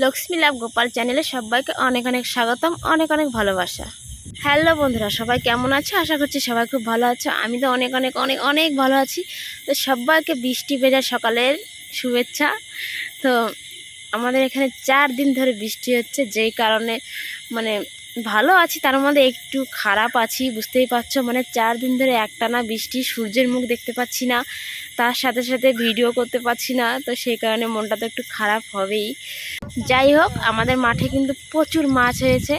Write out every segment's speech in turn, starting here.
লক্ষ্মী লাভ গোপাল চ্যানেলে সবাইকে অনেক অনেক স্বাগতম, অনেক অনেক ভালোবাসা। হ্যালো বন্ধুরা, সবাই কেমন আছো? আশা করছি সবাই খুব ভালো আছো। আমি তো অনেক অনেক অনেক অনেক ভালো আছি। তো সবাইকে বৃষ্টি ভেজা সকালের শুভেচ্ছা। তো আমাদের এখানে চার দিন ধরে বৃষ্টি হচ্ছে, যেই কারণে মানে ভালো আছি, তার মধ্যে একটু খারাপ আছি, বুঝতেই পারছ? মানে চার দিন ধরে একটানা বৃষ্টি, সূর্যের মুখ দেখতে পাচ্ছি না, তার সাথে সাথে ভিডিও করতে পারছি না, তো সেই কারণে মনটা তো একটু খারাপ হবেই। যাই হোক, আমাদের মাঠে কিন্তু প্রচুর মাছ হয়েছে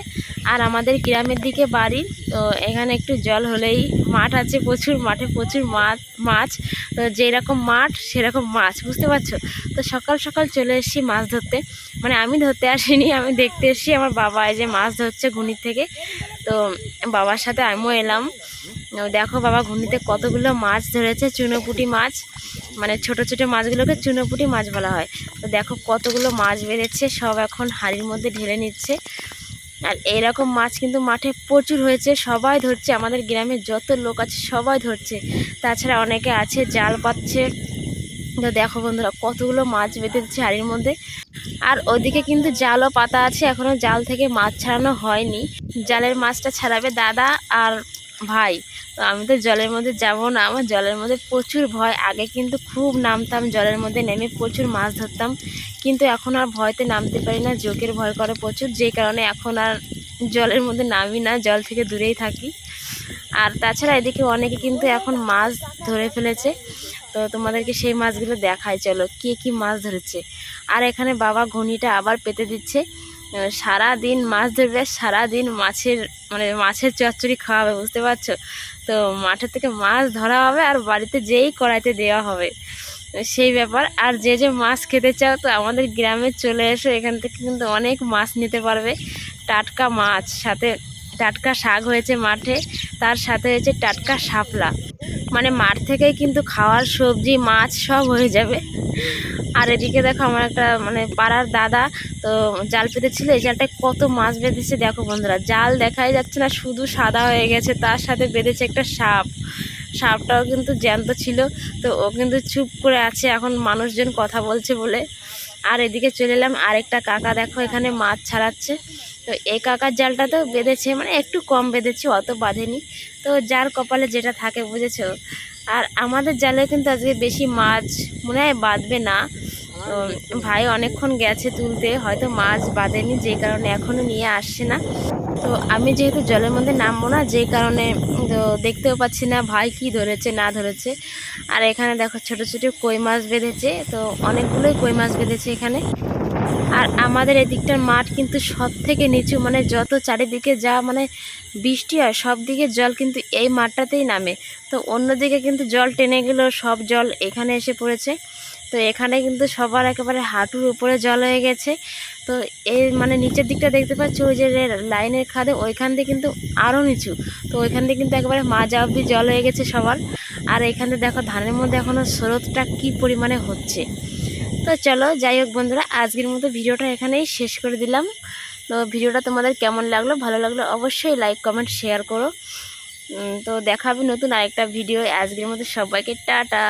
আর আমাদের গ্রামের দিকে বাড়ি, তো এখানে একটু জল হলেই মাঠ আছে প্রচুর, মাঠে প্রচুর মাছ মাছ। তো যেরকম মাঠ, সেরকম মাছ, বুঝতে পারছ? তো সকাল সকাল চলে এসেছি মাছ ধরতে। মানে আমি ধরতে আসিনি, আমি দেখতে এসেছি আমার বাবা এই যে মাছ ধরছে ঘুনির থেকে। তো বাবার সাথে আমিও এলাম। দেখো বাবা ঘুনিতে কতগুলো মাছ ধরেছে, চুনোপুটি মাছ। মানে ছোট ছোট মাছগুলোকে চুনোপুটি মাছ বলা হয়। তো দেখো কতগুলো মাছ বেড়েছে সব এখন হাঁড়ির মধ্যে ঢেলে নিচ্ছে। আর এইরকম মাছ কিন্তু মাঠে প্রচুর হয়েছে, সবাই ধরছে। আমাদের গ্রামে যত লোক আছে, সবাই ধরছে। তাছাড়া অনেকে আছে, জাল পাচ্ছে। তো দেখো বন্ধুরা, কতগুলো মাছ বেঁধে দিচ্ছে হাঁড়ির মধ্যে। আর ওদিকে কিন্তু জালও পাতা আছে এখনও জাল থেকে মাছ ছাড়ানো হয়নি। জালের মাছটা ছাড়াবে দাদা আর ভাই তো আমি তো জলের মধ্যে যাব না। আমার জলের মধ্যে প্রচুর ভয়। আগে কিন্তু খুব নামতাম, জলের মধ্যে নেমে প্রচুর মাছ ধরতাম। কিন্তু এখন আর ভয়তে নামতে পারি না, জোকের ভয় করে প্রচুর। যেই কারণে এখন আর জলের মধ্যে নামি না, জল থেকে দূরেই থাকি। আর তাছাড়া এদিকে অনেকে কিন্তু এখন মাছ ধরে ফেলেছে। তো তোমাদেরকে সেই মাছগুলো দেখায় চলো কে কি মাছ ধরেছে। আর এখানে বাবা ঘনিটা আবার পেতে দিচ্ছে। সারা দিন মাছ ধরবে সারা দিন মাছের মানে মাছের চচ্চড়ি খাওয়াবে, বুঝতে পারছ? তো মাঠের থেকে মাছ ধরা হবে আর বাড়িতে যেই কড়াইতে দেওয়া হবে। সেই ব্যাপার। আর যে যে মাছ খেতে চাও তো আমাদের গ্রামে চলে এসো, এখান থেকে কিন্তু অনেক মাছ নিতে পারবে। টাটকা মাছ, সাথে টাটকা শাক হয়েছে মাঠে, তার সাথে হয়েছে টাটকা শাপলা। মানে মাঠ থেকেই কিন্তু খাওয়ার সবজি, মাছ সব হয়ে যাবে। আর এদিকে দেখো আমার একটা মানে পাড়ার দাদা তো জাল পেতেছিল, এই জালটায় কত মাছ বেঁধেছে দেখো বন্ধুরা। জাল দেখাই যাচ্ছে না, শুধু সাদা হয়ে গেছে, তার সাথে বেঁধেছে একটা সাপ। সাপটাও কিন্তু জ্যান্ত ছিল, তো ও কিন্তু চুপ করে আছে, এখন মানুষজন কথা বলছে বলে। আর এদিকে চলে এলাম, আরেকটা কাকা দেখো এখানে মাছ ছাড়াচ্ছে। তো এই কাকার জালটা তো বেঁধেছে মানে একটু কম বেঁধেছে, অত বাঁধেনি। তো যার কপালে যেটা থাকে, বুঝেছ? আর আমাদের জালে কিন্তু আজকে বেশি মাছ মনে হয় বাঁধবে না। তো ভাই অনেকক্ষণ গেছে তুলতে, হয়তো মাছ বাঁধেনি, যে কারণে এখনও নিয়ে আসছে না। তো আমি যেহেতু জলের মধ্যে নামবো না, যে কারণে তো দেখতেও পাচ্ছি না ভাই কি ধরেছে, না ধরেছে। আর এখানে দেখো ছোট ছোট কই মাছ বেঁধেছে, তো অনেকগুলোই কই মাছ বেঁধেছে এখানে। আর আমাদের এদিকটার মাঠ কিন্তু সব থেকে নিচু মানে যত চারিদিকে যা মানে বৃষ্টি হয় সব দিকে জল কিন্তু এই মাঠটাতেই নামে। তো অন্যদিকে কিন্তু জল টেনে গেলেও সব জল এখানে এসে পড়েছে। তো এখানে কিন্তু সবার একেবারে হাঁটুর উপরে জল হয়ে গেছে। তো এই মানে নিচের দিকটা দেখতে পাচ্ছ, ওই যে লাইনের খাদে, ওইখান দিয়ে কিন্তু আরও নিচু। তো ওইখান দিয়ে কিন্তু একেবারে মাজা অবধি জল হয়ে গেছে সবার। আর এখানে দেখো ধানের মধ্যে এখনও স্রোতটা কী পরিমাণে হচ্ছে। তো চলো, যাই হোক বন্ধুরা, আজকের মতো ভিডিওটা এখানেই শেষ করে দিলাম। তো ভিডিওটা তোমাদের কেমন লাগল, ভালো লাগল অবশ্যই লাইক কমেন্ট শেয়ার করো। তো দেখাবে নতুন আরেকটা ভিডিও আজকের মতো সবাইকে টাটা।